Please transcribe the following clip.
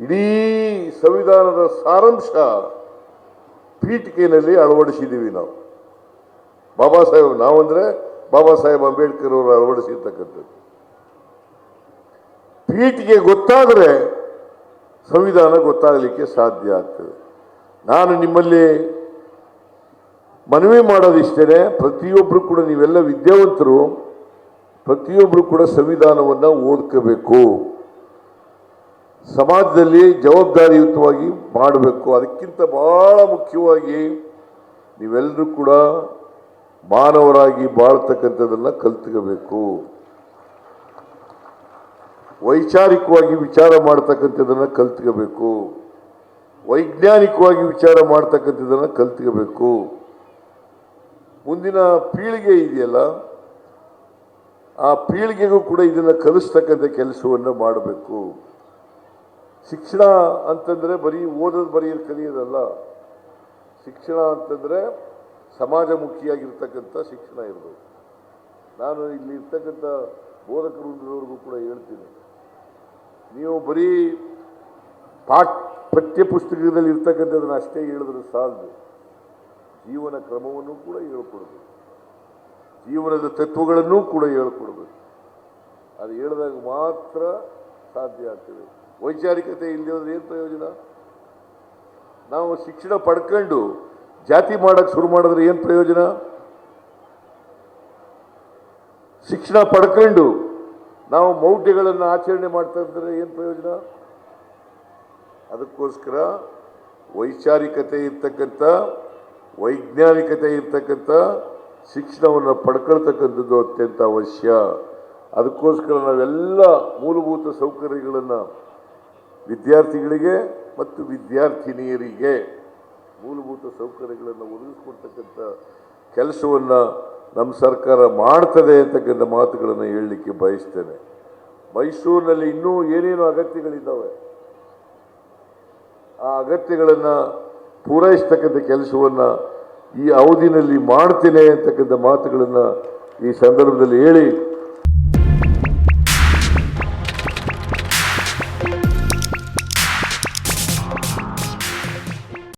ಇಡೀ ಸಂವಿಧಾನದ ಸಾರಾಂಶ ಪೀಠಿಕೆಯಲ್ಲಿ ಅಳವಡಿಸಿದ್ದೀವಿ ನಾವು. ಬಾಬಾ ಸಾಹೇಬ್, ನಾವಂದ್ರೆ ಬಾಬಾ ಸಾಹೇಬ್ ಅಂಬೇಡ್ಕರ್ ಅವರು ಅಳವಡಿಸಿರ್ತಕ್ಕಂಥದ್ದು. ಪೀಠಿಗೆ ಗೊತ್ತಾದರೆ ಸಂವಿಧಾನ ಗೊತ್ತಾಗಲಿಕ್ಕೆ ಸಾಧ್ಯ ಆಗ್ತದೆ. ನಾನು ನಿಮ್ಮಲ್ಲಿ ಮನವಿ ಮಾಡೋದಿಷ್ಟೇ ಪ್ರತಿಯೊಬ್ಬರು ಕೂಡ ನೀವೆಲ್ಲ ವಿದ್ಯಾವಂತರು ಪ್ರತಿಯೊಬ್ಬರು ಕೂಡ ಸಂವಿಧಾನವನ್ನು ಓದ್ಕೋಬೇಕು. ಸಮಾಜದಲ್ಲಿ ಜವಾಬ್ದಾರಿಯುತವಾಗಿ ಮಾಡಬೇಕು. ಅದಕ್ಕಿಂತ ಬಹಳ ಮುಖ್ಯವಾಗಿ ನೀವೆಲ್ಲರೂ ಕೂಡ ಮಾನವರಾಗಿ ಬಾಳ್ತಕ್ಕಂಥದ್ದನ್ನು ಕಲ್ತ್ಕೋಬೇಕು. ವೈಚಾರಿಕವಾಗಿ ವಿಚಾರ ಮಾಡ್ತಕ್ಕಂಥದ್ದನ್ನು ಕಲ್ತ್ಕೋಬೇಕು. ವೈಜ್ಞಾನಿಕವಾಗಿ ವಿಚಾರ ಮಾಡ್ತಕ್ಕಂಥದ್ದನ್ನು ಕಲ್ತ್ಕೋಬೇಕು. ಮುಂದಿನ ಪೀಳಿಗೆ ಇದೆಯಲ್ಲ, ಆ ಪೀಳಿಗೆಗೂ ಕೂಡ ಇದನ್ನು ಕಲಿಸ್ತಕ್ಕಂಥ ಕೆಲಸವನ್ನು ಮಾಡಬೇಕು. ಶಿಕ್ಷಣ ಅಂತಂದರೆ ಬರೀ ಓದೋದು ಬರೆಯೋದು ಕಲಿಯೋದಲ್ಲ. ಶಿಕ್ಷಣ ಅಂತಂದರೆ ಸಮಾಜಮುಖಿಯಾಗಿರ್ತಕ್ಕಂಥ ಶಿಕ್ಷಣ ಇರಬೇಕು. ನಾನು ಇಲ್ಲಿ ಇರ್ತಕ್ಕಂಥ ಬೋಧಕರು ಕೂಡ ಹೇಳ್ತೀನಿ. ನೀವು ಬರೀ ಪಾಠ ಪಠ್ಯ ಪುಸ್ತಕದಲ್ಲಿ ಅಷ್ಟೇ ಹೇಳಿದ್ರೆ ಸಾಲದು. ಜೀವನ ಕ್ರಮವನ್ನು ಕೂಡ ಹೇಳ್ಕೊಡ್ಬೇಕು. ಜೀವನದ ತತ್ವಗಳನ್ನೂ ಕೂಡ ಹೇಳ್ಕೊಡ್ಬೇಕು. ಅದು ಹೇಳಿದಾಗ ಮಾತ್ರ ಸಾಧ್ಯ ಆಗ್ತದೆ. ವೈಚಾರಿಕತೆ ಇಲ್ಲದೆ ಏನು ಪ್ರಯೋಜನ? ನಾವು ಶಿಕ್ಷಣ ಪಡ್ಕೊಂಡು ಜಾತಿ ಮಾಡಕ್ಕೆ ಶುರು ಮಾಡಿದ್ರೆ ಏನು ಪ್ರಯೋಜನ? ಶಿಕ್ಷಣ ಪಡ್ಕೊಂಡು ನಾವು ಮೌಢ್ಯಗಳನ್ನು ಆಚರಣೆ ಮಾಡ್ತಾ ಇದ್ರೆ ಏನು ಪ್ರಯೋಜನ? ಅದಕ್ಕೋಸ್ಕರ ವೈಚಾರಿಕತೆ ಇರ್ತಕ್ಕಂಥ, ವೈಜ್ಞಾನಿಕತೆ ಇರ್ತಕ್ಕಂಥ ಶಿಕ್ಷಣವನ್ನು ಪಡ್ಕೊಳ್ತಕ್ಕಂಥದ್ದು ಅತ್ಯಂತ ಅವಶ್ಯ. ಅದಕ್ಕೋಸ್ಕರ ನಾವೆಲ್ಲ ಮೂಲಭೂತ ಸೌಕರ್ಯಗಳನ್ನು ವಿದ್ಯಾರ್ಥಿಗಳಿಗೆ ಮತ್ತು ವಿದ್ಯಾರ್ಥಿನಿಯರಿಗೆ ಮೂಲಭೂತ ಸೌಕರ್ಯಗಳನ್ನು ಒದಗಿಸ್ಕೊಡ್ತಕ್ಕಂಥ ಕೆಲಸವನ್ನು ನಮ್ಮ ಸರ್ಕಾರ ಮಾಡ್ತದೆ ಅಂತಕ್ಕಂಥ ಮಾತುಗಳನ್ನು ಹೇಳಲಿಕ್ಕೆ ಬಯಸ್ತೇನೆ. ಮೈಸೂರಿನಲ್ಲಿ ಇನ್ನೂ ಏನೇನು ಅಗತ್ಯಗಳಿದ್ದಾವೆ? ಆ ಅಗತ್ಯಗಳನ್ನು ಪೂರೈಸ್ತಕ್ಕಂಥ ಕೆಲಸವನ್ನು ಈ ಅವಧಿನಲ್ಲಿ ಮಾಡ್ತೇನೆ ಅಂತಕ್ಕಂಥ ಮಾತುಗಳನ್ನು ಈ ಸಂದರ್ಭದಲ್ಲಿ ಹೇಳಿ